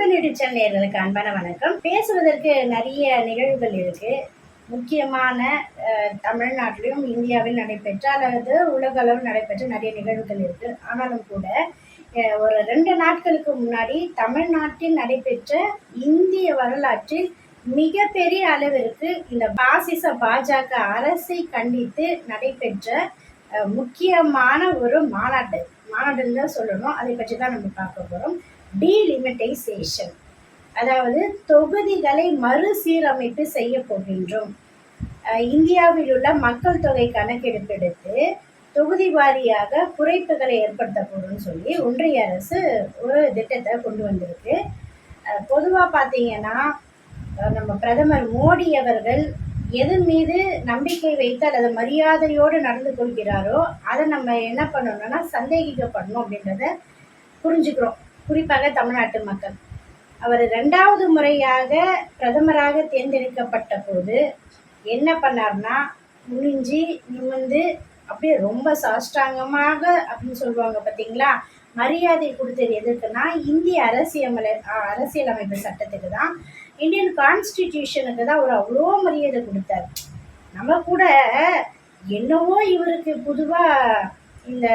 சிவன் எடிச்சல் நேர்களுக்கு அன்பான வணக்கம். பேசுவதற்கு நிறைய நிகழ்வுகள் இருக்கு. முக்கியமான தமிழ்நாட்டிலும் இந்தியாவில் நடைபெற்ற அல்லது உலக அளவில் நடைபெற்ற நிறைய நிகழ்வுகள் இருக்கு. ஆனாலும் கூட ஒரு ரெண்டு நாட்களுக்கு முன்னாடி தமிழ்நாட்டில் நடைபெற்ற இந்திய வரலாற்றில் மிகப்பெரிய அளவிற்கு இந்த பாசிச பாஜக அரசை கண்டித்து நடைபெற்ற முக்கியமான ஒரு மாநாட்டு மாநாடுன்னு தான் சொல்லணும். அதை பற்றி தான் நம்ம பார்க்க போகிறோம் டீலிமிட்டைசேஷன் அதாவது தொகுதிகளை மறுசீரமைப்பு செய்ய போகின்றோம். இந்தியாவில் உள்ள மக்கள் தொகை கணக்கெடுப்பெடுத்து தொகுதி வாரியாக குறைப்புகளை ஏற்படுத்த போகிறோம்னு சொல்லி ஒன்றிய அரசு ஒரு திட்டத்தை கொண்டு வந்திருக்கு. பொதுவாக பார்த்தீங்கன்னா நம்ம பிரதமர் மோடி அவர்கள் எது மீது நம்பிக்கை வைத்து அல்லது மரியாதையோடு நடந்து கொள்கிறாரோ அதை நம்ம என்ன பண்ணணும்னா சந்தேகிக்கப்படணும் அப்படின்றத புரிஞ்சுக்கிறோம். குறிப்பாக தமிழ்நாட்டு மக்கள். அவர் ரெண்டாவது முறையாக பிரதமராக தேர்ந்தெடுக்கப்பட்ட போது என்ன பண்ணார்னா முடிஞ்சு நிமிந்து அப்படியே ரொம்ப சாஷ்டாங்கமாக அப்படின்னு சொல்லுவாங்க பார்த்தீங்களா மரியாதை கொடுத்தது எதுக்குன்னா இந்திய அரசியமலை அரசியலமைப்பு சட்டத்துக்கு தான். இந்தியன் கான்ஸ்டிடியூஷனுக்கு தான் அவர் அவ்வளோ மரியாதை கொடுத்தார். நம்ம கூட என்னவோ இவருக்கு பொதுவாக இந்த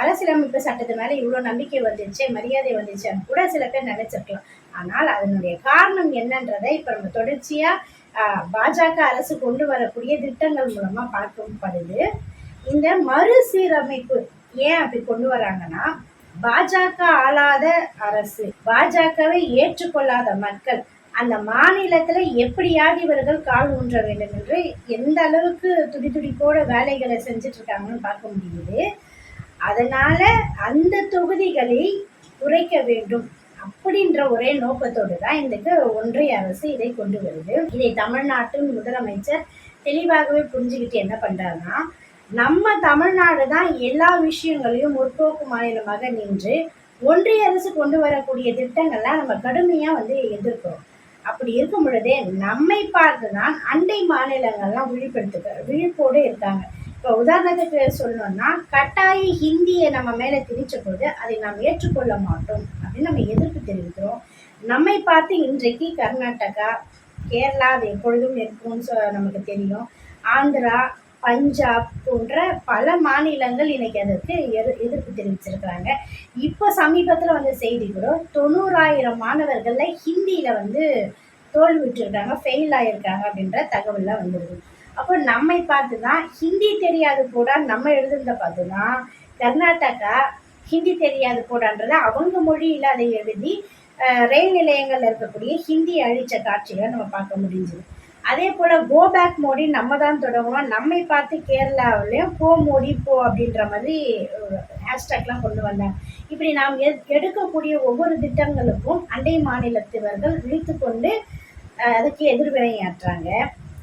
அரசியலமைப்பு சட்டத்து மேலே இவ்வளோ நம்பிக்கை வந்துச்சு மரியாதை வந்துச்சுன்னு கூட சில பேர் நினைச்சிருக்கலாம். ஆனால் அதனுடைய காரணம் என்னன்றதை இப்போ நம்ம தொடர்ச்சியாக பாஜக அரசு கொண்டு வரக்கூடிய திட்டங்கள் மூலமாக பார்க்கப்படுது இந்த மறுசீரமைப்பு ஏன் அப்படி கொண்டு வராங்கன்னா பாஜக ஆளாத அரசு பாஜகவை ஏற்றுக்கொள்ளாத மக்கள் அந்த மாநிலத்துல எப்படியாவது இவர்கள் கால் ஊன்ற வேண்டும் என்று எந்த அளவுக்கு துடி துடிப்போட வேலைகளை செஞ்சுட்டு இருக்காங்கன்னு பார்க்க முடியுது. அதனால அந்த தொகுதிகளை குறைக்க வேண்டும் அப்படின்ற ஒரே நோக்கத்தோடு தான் இன்றைக்கு ஒன்றிய அரசு இதை கொண்டு வருது. இதை தமிழ்நாட்டின் முதலமைச்சர் தெளிவாகவே புரிஞ்சுக்கிட்டு என்ன பண்றாருன்னா நம்ம தமிழ்நாடு தான் எல்லா விஷயங்களையும் முற்போக்கு மாநிலமாக நின்று ஒன்றிய அரசு கொண்டு வரக்கூடிய திட்டங்கள்லாம் நம்ம கடுமையாக வந்து எதிர்க்கிறோம். அப்படி இருக்கும் பொழுதே நம்மை பார்த்து தான் அண்டை மாநிலங்கள்லாம் விழிப்படுத்துக்க விழிப்போடு இருக்காங்க. இப்போ உதாரணத்துக்கு சொல்லணும்னா கட்டாய ஹிந்தியை நம்ம மேலே திணிச்ச போது அதை நாம் ஏற்றுக்கொள்ள மாட்டோம் அப்படின்னு நம்ம எதிர்ப்பு தெரிவிக்கிறோம். நம்மை பார்த்து இன்றைக்கு கர்நாடகா கேரளா அது எப்பொழுதும் இருக்கும்னு சொ நமக்கு தெரியும். ஆந்திரா பஞ்சாப் போன்ற பல மாநிலங்கள் இன்னைக்கு அதற்கு எதிர் எதிர்ப்பு தெரிவிச்சிருக்கிறாங்க. இப்போ சமீபத்தில் வந்த செய்தி கூட தொண்ணூறாயிரம் மாணவர்களில் ஹிந்தியில் வந்து தோல்விட்டுருக்காங்க ஃபெயில் ஆகியிருக்காங்க அப்படின்ற தகவல்லாம் வந்துடுது அப்போ நம்மை பார்த்து தான் ஹிந்தி தெரியாது கூட நம்ம எழுதுறத பார்த்து தான் கர்நாடகா ஹிந்தி தெரியாது கூடன்றதை அவங்க மொழியில் அதை எழுதி ரயில் நிலையங்களில் இருக்கக்கூடிய ஹிந்தி அழிச்ச காட்சிகளை நம்ம பார்க்க முடிஞ்சுது. அதே போல் கோ பேக் மோடி நம்ம தான் தொடங்குவோம் நம்மை பார்த்து கேரளாவிலையும் போ மோடி போ அப்படின்ற மாதிரி ஹேஷ்டேக்லாம் கொண்டு வந்தாங்க. இப்படி நாம் எ- எடுக்கக்கூடிய ஒவ்வொரு திட்டங்களுக்கும் அண்டை மாநிலத்தவர்கள் விழித்து கொண்டு அதுக்கு எதிர்வினையாற்றாங்க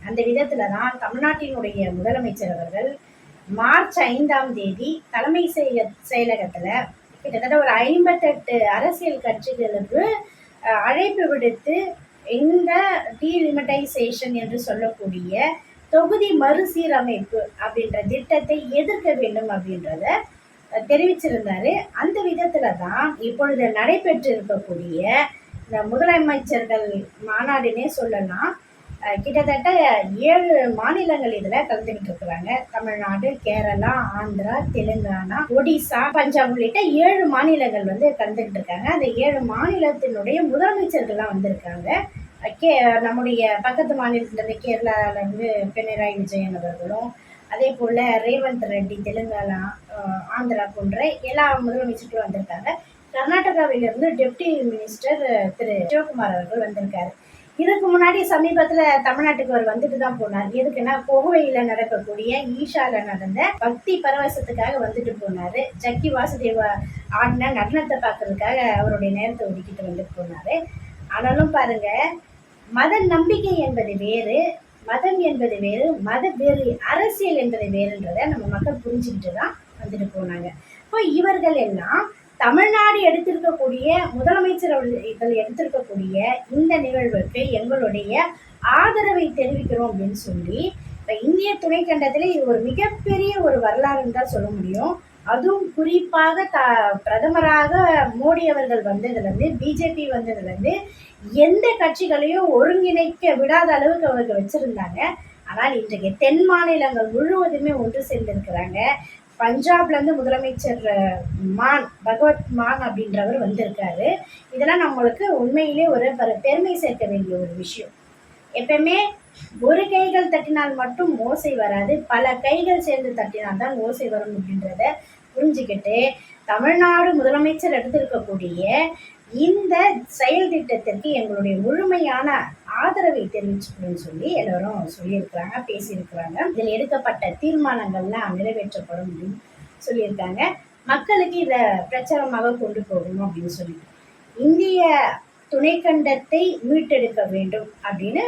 அந்த விதத்தில் தான் தமிழ்நாட்டினுடைய முதலமைச்சர் அவர்கள் மார்ச் ஐந்தாம் தேதி தலைமை செயல செயலகத்தில் கிட்டத்தட்ட ஒரு ஐம்பத்தெட்டு அரசியல் கட்சிகளுக்கு அழைப்பு விடுத்து இந்த டீலிமிட்டைசேஷன் என்று சொல்லக்கூடிய தொகுதி மறுசீரமைப்பு அப்படின்ற திட்டத்தை எதிர்க்க வேண்டும் அப்படின்றத தெரிவிச்சிருந்தார் தெரிவிச்சிருந்தாரு. அந்த விதத்துல தான் இப்பொழுது நடைபெற்று இருக்கக்கூடிய இந்த முதலமைச்சர்கள் மாநாடுனே சொல்லலாம். கிட்டத்தட்ட ஏழு மாநிலங்கள் இதில் கலந்துக்கிட்டு இருக்கிறாங்க தமிழ்நாடு கேரளா ஆந்திரா தெலுங்கானா ஒடிசா பஞ்சாப் உள்ளிட்ட ஏழு மாநிலங்கள் வந்து கலந்துக்கிட்டு இருக்காங்க. அந்த ஏழு மாநிலத்தினுடைய முதலமைச்சர்கள்லாம் வந்திருக்காங்க. கே நம்முடைய பக்கத்து மாநிலத்திலிருந்து கேரளாவிலேருந்து பினராயி விஜயன் அவர்களும் அதே போல் ரேவந்த் ரெட்டி தெலுங்கானா ஆந்திரா போன்ற எல்லா முதலமைச்சர்களும் வந்திருக்காங்க. கர்நாடகாவிலிருந்து டெப்டி மினிஸ்டர் திரு. சிவகுமார் அவர்கள் வந்திருக்காரு. இதுக்கு முன்னாடி சமீபத்தில் தமிழ்நாட்டுக்கு அவர் வந்துட்டு தான் போனார். எதுக்குன்னா கோவையில் நடக்கக்கூடிய ஈஷால நடந்த பக்தி பரவசத்துக்காக வந்துட்டு போனார். ஜக்கி வாசுதேவா ஆடின நடனத்தை பார்க்கறதுக்காக அவருடைய நேரத்தை ஒதுக்கிட்டு வந்துட்டு போனார். ஆனாலும் பாருங்கள் மத நம்பிக்கை என்பது வேறு மதம் என்பது வேறு மத வேறு அரசியல் என்பது வேறுன்றதை நம்ம மக்கள் புரிஞ்சுக்கிட்டு தான் வந்துட்டு போனாங்க. இப்போ இவர்கள் எல்லாம் தமிழ்நாடு எடுத்திருக்கக்கூடிய முதலமைச்சர் அவர்கள் எடுத்திருக்கக்கூடிய இந்த நிகழ்வுக்கு எங்களுடைய ஆதரவை தெரிவிக்கிறோம் அப்படின்னு சொல்லி இப்போ இந்திய துணைக்கண்டத்தில் இது ஒரு மிகப்பெரிய ஒரு வரலாறுன்னு தான் சொல்ல முடியும். அதுவும் குறிப்பாக த பிரதமராக மோடி அவர்கள் வந்ததுலேருந்து பிஜேபி வந்ததுலேருந்து எந்த கட்சிகளையும் ஒருங்கிணைக்க விடாத அளவுக்கு அவர்கள் வச்சுருந்தாங்க. ஆனால் இன்றைக்கு தென் மாநிலங்கள் முழுவதுமே ஒன்று சேர்ந்திருக்கிறாங்க. பஞ்சாப்லேருந்து முதலமைச்சர் மான் பகவத் மான் அப்படின்றவர் வந்திருக்காரு. இதெல்லாம் நம்மளுக்கு உண்மையிலே ஒரு பெருமை சேர்க்க வேண்டிய ஒரு விஷயம். எப்பயுமே ஒரு கைகள் தட்டினால் மட்டும் ஓசை வராது. பல கைகள் சேர்ந்து தட்டினால் தான் ஓசை வரும் அப்படின்றத புரிஞ்சுக்கிட்டு தமிழ்நாடு முதலமைச்சர் எடுத்திருக்கக்கூடிய இந்த செயல் திட்டத்திற்கு எங்களுடைய முழுமையான ஆதரவை தெரிவிச்சுக்கணும்னு சொல்லி எல்லாரும் சொல்லியிருக்கிறாங்க பேசியிருக்கிறாங்க. இதில் எடுக்கப்பட்ட தீர்மானங்கள்லாம் நிறைவேற்றப்படும் அப்படின்னு சொல்லியிருக்காங்க. மக்களுக்கு இதை பிரச்சாரமாக கொண்டு போகணும் அப்படின்னு சொல்லி. இந்திய துணைக்கண்டத்தை மீட்டெடுக்க வேண்டும் அப்படின்னு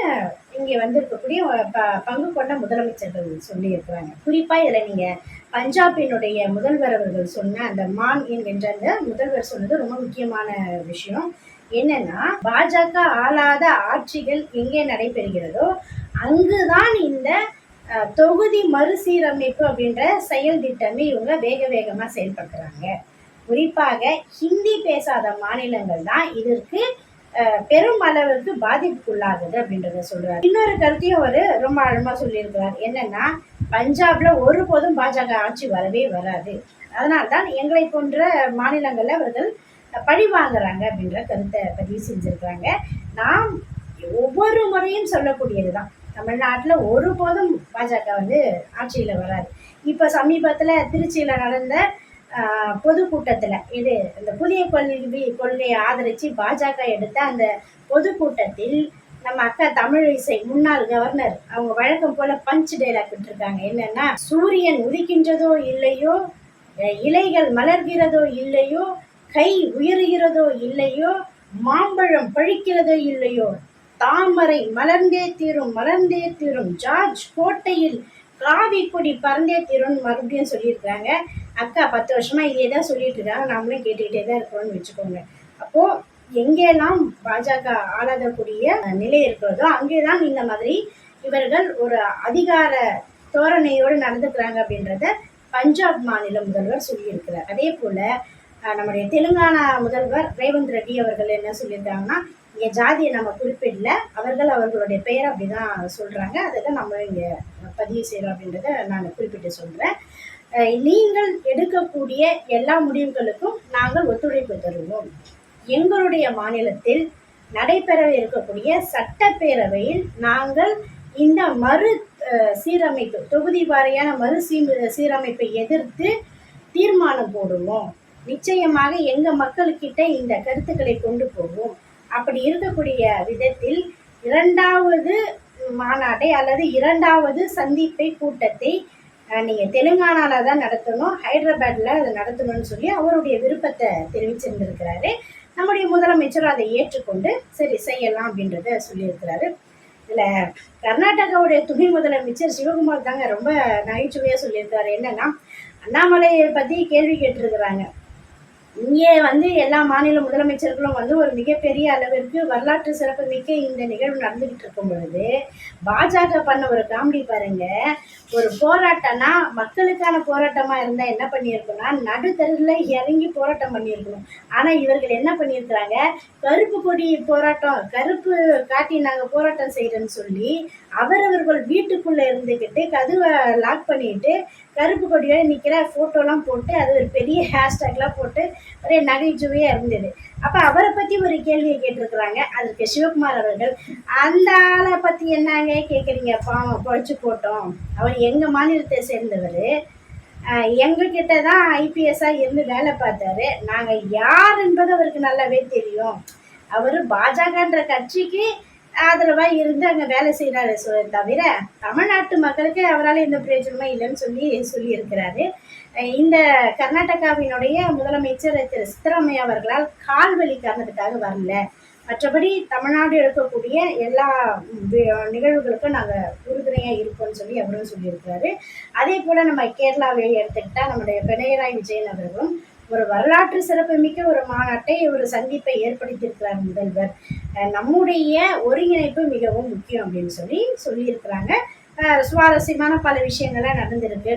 இங்கே வந்திருக்கக்கூடிய ப பங்கு கொண்ட முதலமைச்சர்கள் சொல்லியிருக்கிறாங்க. குறிப்பாக இதில் நீங்கள் பஞ்சாபினுடைய முதல்வர் அவர்கள் சொன்ன அந்த மான் என்கின்ற அந்த முதல்வர் சொன்னது ரொம்ப முக்கியமான விஷயம். என்னன்னா பாஜக ஆளாத ஆட்சிகள் எங்கே நடைபெறுகிறதோ அங்குதான் இந்த தொகுதி மறுசீரமைப்பு அப்படின்ற செயல் திட்டமே இவங்க வேக வேகமாக செயல்படுத்துகிறாங்க குறிப்பாக ஹிந்தி பேசாத மாநிலங்கள் தான் இதற்கு பெரும் அளவுக்கு பாதிப்புக்குள்ளாகுது அப்படின்றத சொல்றாரு. இன்னொரு கருத்தையும் அவர் ரொம்ப ஆழமா சொல்லியிருக்கிறார். என்னன்னா பஞ்சாப்ல ஒருபோதும் பாஜக ஆட்சி வரவே வராது. அதனால்தான் எங்களை போன்ற மாநிலங்கள்ல அவர்கள் பழி வாங்குறாங்க அப்படின்ற கருத்தை பதிவு செஞ்சிருக்கிறாங்க. நாம் ஒவ்வொரு முறையும் சொல்லக்கூடியது தான் தமிழ்நாட்டில் ஒருபோதும் பாஜக வந்து ஆட்சியில் வராது. இப்போ சமீபத்தில் திருச்சியில் நடந்த பொதுக்கூட்டத்தில் இது இந்த புதிய கல்வி கொள்கையை ஆதரித்து பாஜக எடுத்த அந்த பொதுக்கூட்டத்தில் நம்ம அக்கா தமிழிசை முன்னாள் கவர்னர் அவங்க வழக்கம் போல பஞ்ச் டைலாக் விட்டுருக்காங்க. என்னன்னா சூரியன் உதிக்கின்றதோ இல்லையோ இலைகள் மலர்கிறதோ இல்லையோ கை உயர்கிறதோ இல்லையோ மாம்பழம் பழிக்கிறதோ இல்லையோ தாமரை மலர்ந்தே தீரும் மலர்ந்தே தீரும் ஜார்ஜ் கோட்டையில் காவி கொடி பறந்தே தீரும்னு மறுபடியும் சொல்லியிருக்கிறாங்க. அக்கா பத்து வருஷமா இதே தான் சொல்லிட்டு இருக்காங்க. நாமளும் கேட்டுக்கிட்டே தான் இருக்கிறோம்னு வச்சுக்கோங்க. அப்போ எங்கெல்லாம் பாஜக ஆளாதக்கூடிய நிலை இருக்கிறதோ அங்கேதான் இந்த மாதிரி இவர்கள் ஒரு அதிகார தோரணையோடு நடந்துக்கிறாங்க அப்படின்றத பஞ்சாப் மாநில முதல்வர் சொல்லியிருக்கிறார். அதே போல நம்முடைய தெலுங்கானா முதல்வர் ரேவந்த் ரெட்டி அவர்கள் என்ன சொல்லியிருக்காங்கன்னா இங்கே ஜாதியை நம்ம குறிப்பிடல. அவர்கள் அவர்களுடைய பெயர் அப்படிதான் சொல்றாங்க. அதை தான் நம்ம இங்கே பதிவு செய்கிறோம் அப்படின்றத நான் குறிப்பிட்டு சொல்கிறேன் நீங்கள் எடுக்கக்கூடிய எல்லா முடிவுகளுக்கும் நாங்கள் ஒத்துழைப்பு தருவோம். எங்களுடைய மாநிலத்தில் நடைபெற இருக்கக்கூடிய சட்டப்பேரவையில் நாங்கள் இந்த மறு சீரமைப்பு தொகுதி வாரியான மறு சீ- சீரமைப்பை எதிர்த்து தீர்மானம் போடுவோம். நிச்சயமாக எங்கள் மக்கள்கிட்ட இந்த கருத்துக்களை கொண்டு போவோம். அப்படி இருக்கக்கூடிய விதத்தில் இரண்டாவது மாநாட்டை அல்லது இரண்டாவது சந்திப்பை கூட்டத்தை நீங்கள் தெலுங்கானாவில் தெலுங்கானால தான் நடத்தணும் ஹைதராபாத்தில் அதை நடத்தணும்னு சொல்லி அவருடைய விருப்பத்தை தெரிவிச்சிருந்திருக்கிறாரு. நம்முடைய முதலமைச்சர் அதை ஏற்றுக்கொண்டு சரி செய்யலாம் அப்படின்றத சொல்லியிருக்கிறாரு. இதில் கர்நாடகாவுடைய துணை முதலமைச்சர் சிவகுமார் தாங்க ரொம்ப நகைச்சுவையாக சொல்லியிருக்காரு என்னன்னா அண்ணாமலையை பற்றி கேள்வி கேட்டிருக்கிறாங்க. இங்கே வந்து எல்லா மாநில முதலமைச்சர்களும் வந்து ஒரு மிகப்பெரிய அளவிற்கு வரலாற்று சிறப்புமிக்க இந்த நிகழ்வு நடந்துகிட்டு இருக்கும் பொழுது பாஜக பண்ண ஒரு காமெடி பாருங்க. ஒரு போராட்டம்னா மக்களுக்கான போராட்டமா இருந்தா என்ன பண்ணியிருக்கணும்னா நடுத்தருவில் இறங்கி போராட்டம் பண்ணியிருக்கணும். ஆனா இவர்கள் என்ன பண்ணியிருக்கிறாங்க? கருப்பு கொடி போராட்டம் கருப்பு காட்டி நாங்க போராட்டம் செய்யறோம்னு சொல்லி அவரவர்கள் வீட்டுக்குள்ள இருந்துக்கிட்டு கதவை லாக் பண்ணிட்டு கருப்பு கொடியோட நிற்கிற ஃபோட்டோலாம் போட்டு அது ஒரு பெரிய ஹேஷ்டேக்லாம் போட்டு ஒரே நகைச்சுவையாக இருந்தது. அப்போ அவரை பற்றி ஒரு கேள்வியை கேட்டிருக்கிறாங்க. அதுக்கு சிவகுமார் அவர்கள் அந்த ஆளை பற்றி என்னங்க கேட்குறீங்க பாவம் பொழைச்சி போட்டோம். அவர் எங்கள் மாநிலத்தை சேர்ந்தவர். எங்ககிட்ட தான் ஐபிஎஸ்ஸாக இருந்து வேலை பார்த்தாரு. நாங்கள் யார் என்பது அவருக்கு நல்லாவே தெரியும். அவர் பாஜகன்ற கட்சிக்கு ஆதரவாக இருந்து அங்கே வேலை செய்கிறாரு சொல்ல தவிர தமிழ்நாட்டு மக்களுக்கு அவரால் எந்த பிரயோஜனமே இல்லைன்னு சொல்லி சொல்லியிருக்கிறாரு. இந்த கர்நாடகாவினுடைய முதலமைச்சர் திரு சித்தராமையா அவர்களால் கால் வலி காரணத்துக்காக வரல. மற்றபடி தமிழ்நாடு எடுக்கக்கூடிய எல்லா நிகழ்வுகளுக்கும் நாங்கள் உறுதுணையாக இருப்போம்னு சொல்லி அவரும் சொல்லியிருக்கிறாரு. அதே போல் நம்ம கேரளாவை எடுத்துக்கிட்டால் நம்முடைய பினராயி விஜயன் அவர்களும் ஒரு வரலாற்று சிறப்புமிக்க ஒரு மாநாட்டை ஒரு சந்திப்பை ஏற்படுத்தியிருக்கிறார் முதல்வர். நம்முடைய ஒருங்கிணைப்பு மிகவும் முக்கியம் அப்படின்னு சொல்லி சொல்லியிருக்கிறாங்க. சுவாரஸ்யமான பல விஷயங்கள்லாம் நடந்திருக்கு.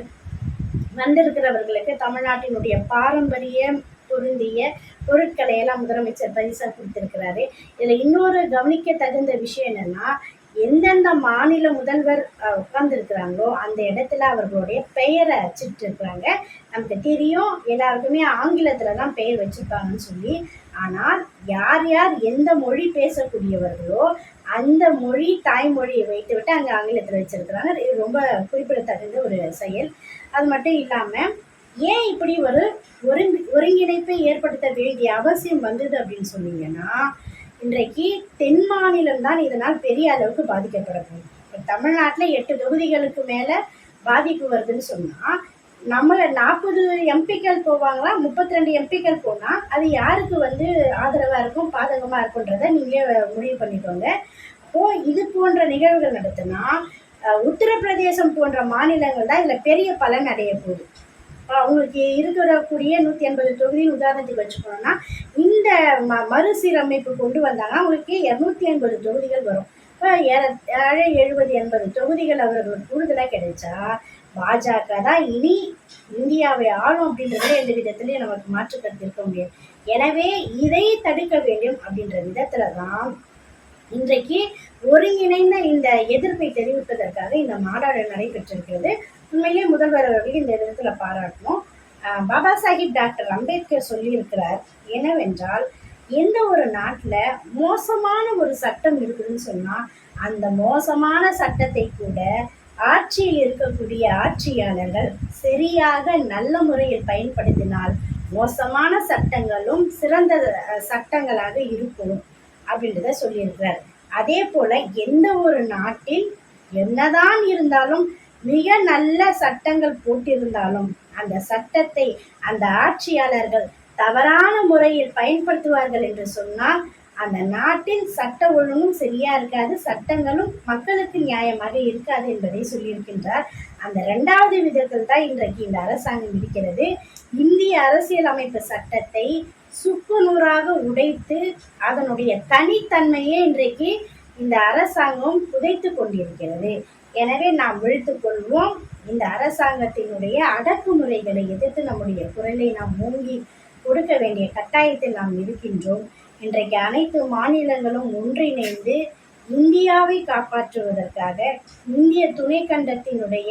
வந்திருக்கிறவர்களுக்கு தமிழ்நாட்டினுடைய பாரம்பரிய பொருந்திய பொருட்களை எல்லாம் முதலமைச்சர் பரிசாக கொடுத்திருக்கிறாரு. இதில் இன்னொரு கவனிக்க தகுந்த விஷயம் என்னன்னா எந்தெந்த மாநில முதல்வர் உட்கார்ந்துருக்கிறாங்களோ அந்த இடத்துல அவர்களுடைய பெயரை அச்சிட்டு இருக்கிறாங்க நமக்கு தெரியும் எல்லாருக்குமே ஆங்கிலத்தில் தான் பெயர் வச்சுருக்காங்கன்னு சொல்லி. ஆனால் யார் யார் எந்த மொழி பேசக்கூடியவர்களோ அந்த மொழி தாய்மொழியை வைத்து விட்டு அங்கே ஆங்கிலத்தில் வச்சுருக்கிறாங்க. இது ரொம்ப குறிப்பிடத்தகுந்த ஒரு செயல். அது மட்டும் இல்லாமல் ஏன் இப்படி ஒரு ஒருங்கி ஒருங்கிணைப்பை ஏற்படுத்த வேண்டிய அவசியம் வந்தது அப்படின்னு சொன்னீங்கன்னா இன்றைக்கு தென் மாநிலம் தான் இதனால் பெரிய அளவுக்கு பாதிக்கப்பட இப்போ தமிழ்நாட்டில் எட்டு தொகுதிகளுக்கு மேலே பாதிப்பு வருதுன்னு சொன்னால் நம்மளை நாற்பது எம்பிக்கள் போவாங்களா? முப்பத்தி ரெண்டு எம்பிக்கள் போனால் அது யாருக்கு வந்து ஆதரவாக இருக்கும் பாதகமாக இருக்குன்றதை நீங்களே முடிவு பண்ணிக்கோங்க. அப்போது இது போன்ற நிகழ்வுகள் நடத்தினா உத்தரப்பிரதேசம் போன்ற மாநிலங்கள் தான் இதில் பெரிய பலன் அடைய போகுது. அவங்களுக்கு இருக்கக்கூடிய நூற்றி எண்பது தொகுதின்னு உதாரணத்துக்கு வச்சுக்கணும்னா இந்த ம மறுசீரமைப்பு கொண்டு வந்தாங்கன்னா அவங்களுக்கு இரநூத்தி ஐம்பது தொகுதிகள் வரும். இப்போ ஏழ எழுபது எண்பது தொகுதிகள் அவர்களுக்கு கூடுதலாக கிடைச்சா பாஜக தான் இனி இந்தியாவை ஆளும் அப்படின்றதுல எந்த விதத்துலையும் நமக்கு மாற்று கருத்து இருக்க முடியாது. எனவே இதை தடுக்க வேண்டும் அப்படின்ற விதத்துல தான் இன்றைக்கு ஒருங்கிணைந்த இந்த எதிர்ப்பை தெரிவிப்பதற்காக இந்த மாநாடு நடைபெற்றிருக்கிறது. உண்மையிலே முதல்வர் அவர்கள் இந்த விதத்துல பாராட்டணும். பாபா சாஹிப் டாக்டர் அம்பேத்கர் சொல்லியிருக்கிறார் என்னவென்றால் எந்த ஒரு நாட்டில் மோசமான ஒரு சட்டம் இருக்குதுன்னு சொன்னால் அந்த மோசமான சட்டத்தை கூட ஆட்சியில் இருக்கக்கூடிய ஆட்சியாளர்கள் சரியாக நல்ல முறையில் பயன்படுத்தினால் மோசமான சட்டங்களும் சிறந்த சட்டங்களாக இருக்கும் அப்படின்றத சொல்லியிருக்கிறார். அதே போல எந்த ஒரு நாட்டில் என்னதான் இருந்தாலும் மிக நல்ல சட்டங்கள் போட்டிருந்தாலும் அந்த சட்டத்தை அந்த ஆட்சியாளர்கள் தவறான முறையில் பயன்படுத்துவார்கள் என்று சொன்னால் அந்த நாட்டின் சட்ட ஒழுங்கும் சரியா இருக்காது சட்டங்களும் மக்களுக்கு நியாயமாக இருக்காது என்பதை சொல்லியிருக்கின்றார். அந்த இரண்டாவது விதத்தில் தான் இன்றைக்கு இந்த அரசாங்கம் இருக்கிறது. இந்திய அரசியல் அமைப்பு சட்டத்தை சுக்கு நூறாக உடைத்து அதனுடைய தனித்தன்மையே இன்றைக்கு இந்த அரசாங்கம் புதைத்து கொண்டிருக்கிறது. எனவே நாம் விழித்துக் கொள்வோம். இந்த அரசாங்கத்தினுடைய அடக்குமுறைகளை எதிர்த்து நம்முடைய குரலை நாம் மூங்கி கொடுக்க வேண்டிய கட்டாயத்தில் நாம் இருக்கின்றோம். இன்றைக்கு அனைத்து மாநிலங்களும் ஒன்றிணைந்து இந்தியாவை காப்பாற்றுவதற்காக இந்திய துணைக்கண்டத்தினுடைய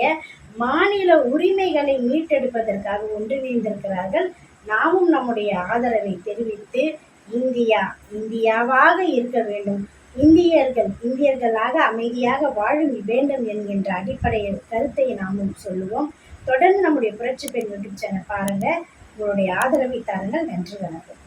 மாநில உரிமைகளை மீட்டெடுப்பதற்காக ஒன்றிணைந்திருக்கிறார்கள். நாமும் நம்முடைய ஆதரவை தெரிவித்து இந்தியா இந்தியாவாக இருக்க வேண்டும். இந்தியர்கள் இந்தியர்களாக அமைதியாக வாழும் வேண்டும் என்கின்ற அடிப்படையில் கருத்தை நாமும் சொல்லுவோம். தொடர்ந்து நம்முடைய புரட்சி பெண் யூடியூப் சேனல் பாருங்கள் உங்களுடைய ஆதரவை தாருங்கள். நன்றி வணக்கம்.